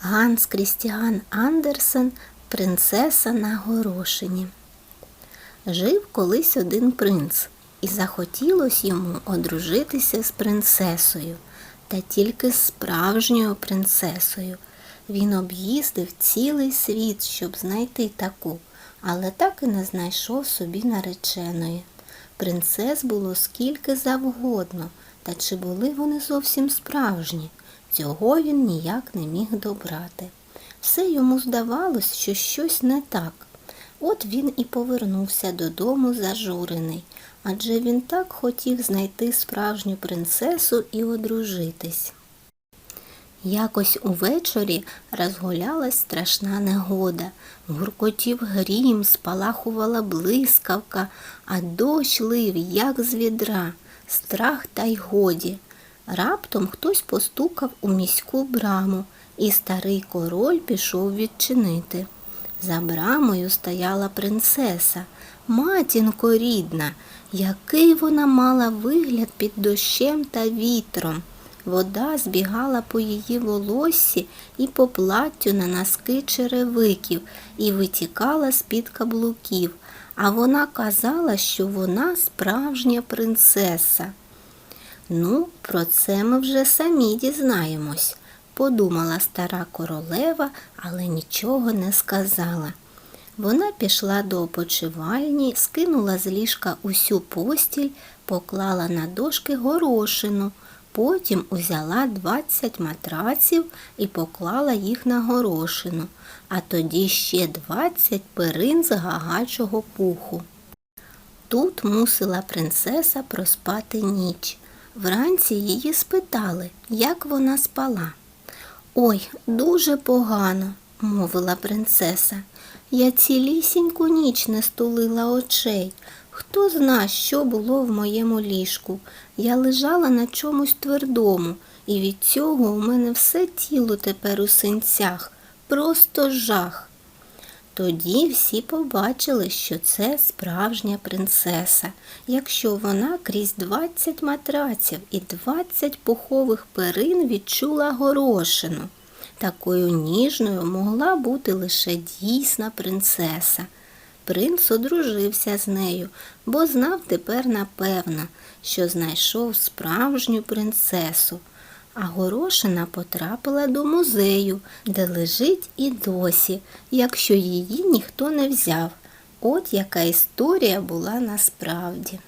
Ганс Крістіан Андерсен Принцеса на горошині. Жив колись один принц, і захотілось йому одружитися з принцесою, та тільки з справжньою принцесою. Він об'їздив цілий світ, щоб знайти таку, але так і не знайшов собі нареченої. Принцес було скільки завгодно, та чи були вони зовсім справжні? Цього він ніяк не міг добрати. Все йому здавалось, що щось не так. От він і повернувся додому зажурений, адже він так хотів знайти справжню принцесу і одружитись. Якось увечері розгулялась страшна негода. Гуркотів грім, спалахувала блискавка, а дощ лив, як з відра, страх та й годі. Раптом хтось постукав у міську браму, і старий король пішов відчинити. За брамою стояла принцеса, матінко рідна, який вона мала вигляд під дощем та вітром. Вода збігала по її волоссі і по платтю на носки черевиків і витікала з-під каблуків, а вона казала, що вона справжня принцеса. Ну, про це ми вже самі дізнаємось, подумала стара королева, але нічого не сказала. Вона пішла до опочивальні, скинула з ліжка усю постіль, поклала на дошки горошину, потім узяла 20 матраців і поклала їх на горошину, а тоді ще 20 перин з гагачого пуху. Тут мусила принцеса проспати ніч. Вранці її спитали, як вона спала. Ой, дуже погано, мовила принцеса. Я цілісіньку ніч не стулила очей. Хто зна, що було в моєму ліжку. Я лежала на чомусь твердому, і від цього у мене все тіло тепер у синцях. Просто жах. Тоді всі побачили, що це справжня принцеса, якщо вона крізь 20 матраців і 20 пухових перин відчула горошину. Такою ніжною могла бути лише дійсна принцеса. Принц одружився з нею, бо знав тепер напевно, що знайшов справжню принцесу а горошина потрапила до музею, де лежить і досі, якщо її ніхто не взяв. От яка історія була насправді.